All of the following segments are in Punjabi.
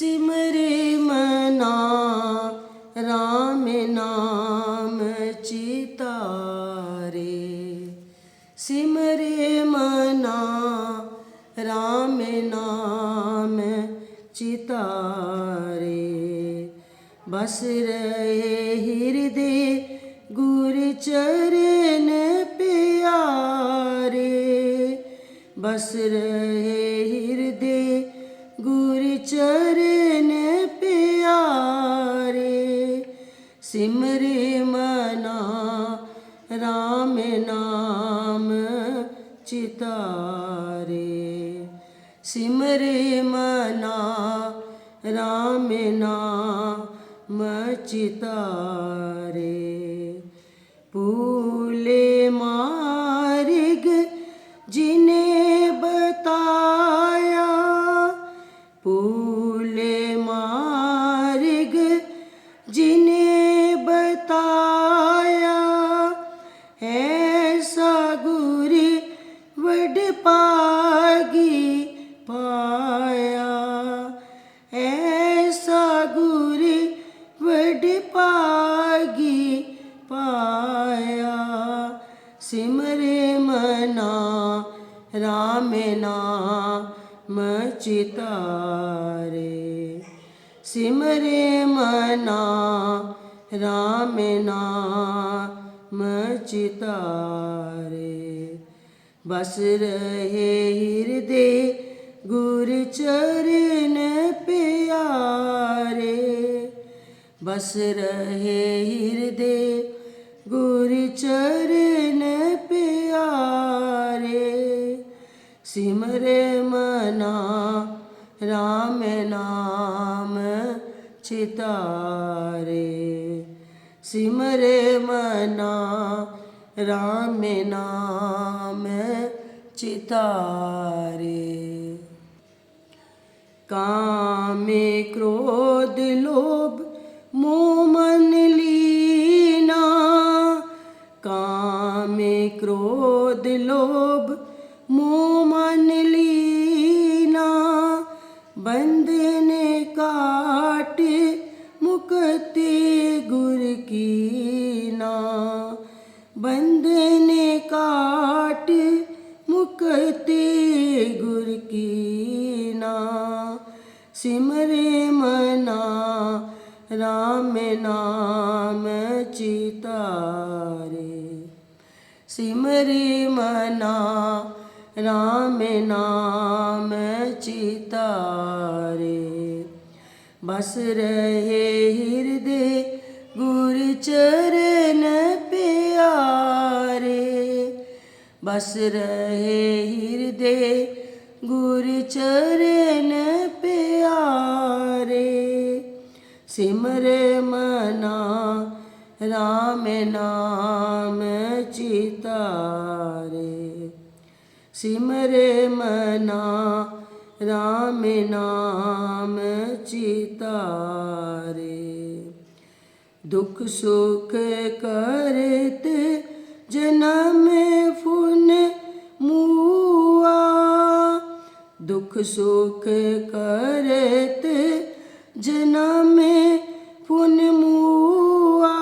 ਸਿਮਰ ਮਨਾ RAM ਨਾਮ ਚਿਤਾਰੇ। ਸਿਮਰ ਮਨਾ RAM ਨਾਮ ਚਿਤਾਰੇ। ਬਸ ਰਹੇ ਹਿਰਦੇ ਗੁਰ ਚਰਨ ਪਿਆਰੇ। ਬਸ ਰਹੇ ਹਿਰਦੇ ਗੁਰ ਚਰਨ ਸਿਮਰੇ ਮਨਾ RAM ਨਾਮ ਚਿਤਾਰੇ। ਸਿਮਰੇ ਮਨਾ RAM ਨਾਮ ਚਿਤਾਰੇ। ਪੂਲੇ ਮਾਰਗ ਜਿਨੇ ਐਸਾ ਗੁਰੀ ਵਡ ਪਾਗੀ ਪਾਇਆ। ਐਸਾ ਗੁਰੀ ਵਡ ਪਾਗੀ ਪਾਇਆ। ਸਿਮਰੇ ਮਨਾ RAM ਨਾਮ ਚਿਤਾਰੇ ਸਿਮਰੇ ਮਨਾ RAM ਨਾਮ ਚਿਤਾਰੇ ਬਸ ਰਹੇ ਹਿਰਦੇ ਗੁਰ ਚਰਨ ਪਿਆਰੇ। ਬਸ ਰਹੇ ਹਿਰਦੇ ਗੁਰ ਚਰਨ ਪਿਆਰੇ। ਸਿਮਰੇ ਮਨਾ RAM ਨਾਮ ਚਿਤਾਰੇ ਸਿਮਰੇ ਮਨਾ RAM ਨਾਮ ਚਿਤਾਰੇ। ਕਾਮੇ ਕ੍ਰੋਧ ਲੋਭ, ਮੋਹ ਮਨ ਲੀਨਾ। ਕਾਮੇ ਕ੍ਰੋਧ ਲੋਭ, ਮੋਹ ਮਨ ਲੀਨਾ। ਬੰਧਨ ਕਾਟ ਮੁਕਤੀ ਗੁਰ ਕੀਨਾ ਬੰਧਨ ਕਾਟ ਮੁਕਤੀ ਗੁਰ ਕੀਨਾ ਸਿਮਰੇ ਮਨਾ RAM ਨਾਮ ਚਿਤਾਰੇ। ਸਿਮਰੇ ਮਨਾ RAM ਨਾਮ ਚਿਤਾਰੇ। ਬਸ ਰਹੇ ਹਿਰਦੇ ਗੁਰ ਚਰਨ ਪਿਆਰੇ, ਬਸ ਰਹੇ ਹਿਰਦੇ ਗੁਰ ਚਰਨ ਪਿਆਰੇ। ਸਿਮਰੇ ਮਨਾ ਰਾਮ ਨਾਮ ਚਿਤਾਰੇ। ਸਿਮਰੇ ਮਨਾ ਰਾਮ ਨਾਮ ਚਿਤਾਰੇ। दुख सुख करते जन्म फुन मुआ। दुख सुख करते जन्म फुन मुआ।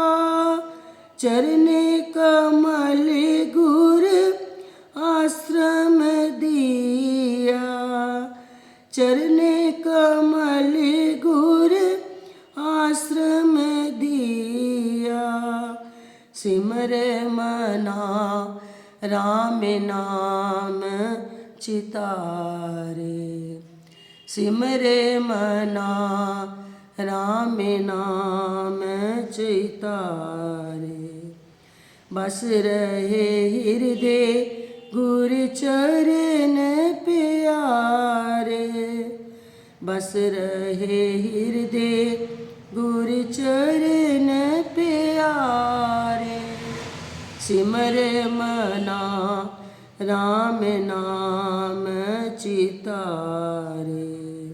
चरण कमल गुर आश्रम दिया। चरण कमल ਸਿਮਰ ਮਨਾ RAM ਨਾਮ ਚਿਤਾਰੇ। ਸਿਮਰੇ ਮਨਾ RAM ਨਾਮ ਚਿਤਾਰੇ। ਬਸ ਰਹੇ ਹਿਰਦੇ ਗੁਰ ਚਰਨ ਪਿਆਰੇ। ਬਸ ਰਹੇ ਹਿਰਦੇ ਗੁਰ ਚਰਨ ਸਿਮਰੇ ਮਨਾ RAM ਨਾਮ ਚਿਤਾਰੇ।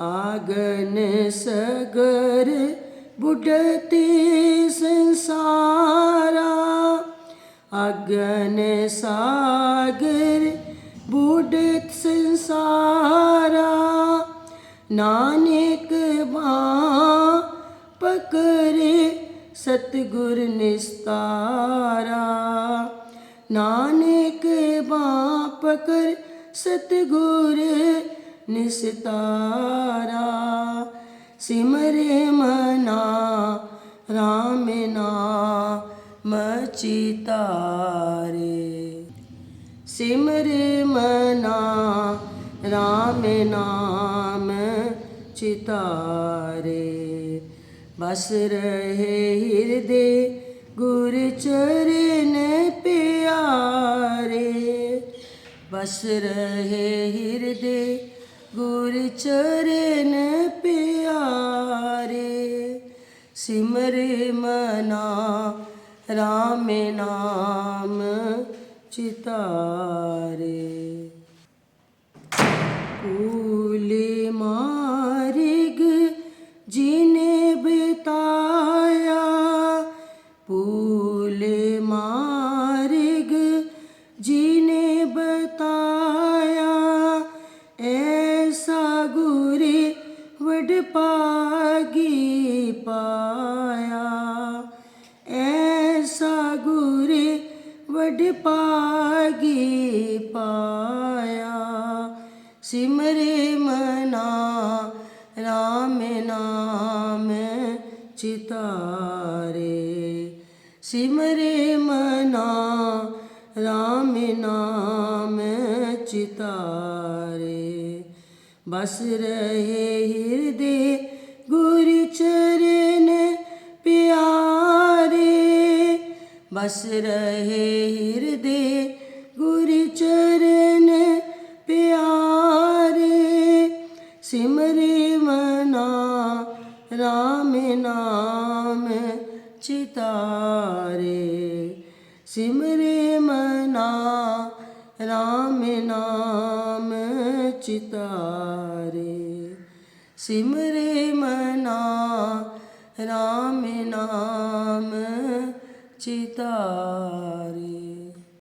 ਆਗਨ ਸਗਰ ਬੁਢਤੀ ਸੰਸਾਰਾ ਅਗਨ ਸਾਗਰ ਬੁਢਤ ਸੰਸਾਰਾ। ਨਾ ਸਤਿਗੁਰ ਨਿਸਤਾਰਾ। ਨਾਨਕ ਬਾਪ ਕਰ ਸਤਿਗੁਰ ਨਿਸਤਾਰਾ। ਸਿਮਰੇ ਮਨਾ ਰਾਮ ਨਾਮ ਚਿਤਾਰੇ ਸਿਮਰੇ ਮਨਾ ਰਾਮ ਨਾਮ ਚਿਤਾਰੇ ਬਸ ਰਹੇ ਹਿਰਦੇ, ਗੁਰ ਚਰਨ ਪਿਆਰੇ। ਬਸ ਰਹੇ ਹਿਰਦੇ, ਗੁਰ ਚਰਨ ਪਿਆਰੇ। ਸਿਮਰੇ ਮਨਾ ਰਾਮ ਨਾਮ ਚਿਤਾਰੇ। ਭੂਲੇ ਮਾਰਿਗ ਜਿਨੇ ਵਡ ਪਾਗੀ ਪਾਇਆ। ਐਸਾ ਗੁਰੇ ਵਡ ਪਾਗੀ ਪਾਇਆ। ਸਿਮਰੇ ਮਨਾ ਰਾਮ ਨਾਮ ਚਿਤਾਰੇ। ਸਿਮਰੇ ਮਨਾ ਰਾਮ ਨਾਮ ਚਿਤਾਰੇ। ਬਸ ਰਹੇ ਹਿਰਦੇ, ਗੁਰ ਚਰਨ ਪਿਆਰੇ। ਬਸ ਰਹੇ ਹਿਰਦੇ, ਗੁਰ ਚਰਨ ਪਿਆਰੇ। ਸਿਮਰੇ ਮਨਾ, ਰਾਮ ਨਾਮ ਚਿਤਾਰੇ। ਸਿਮਰੇ ਚਿਤਾਰੇ। ਸਿਮਰੇ ਮਨਾ ਰਾਮ ਨਾਮ ਚਿਤਾਰੇ।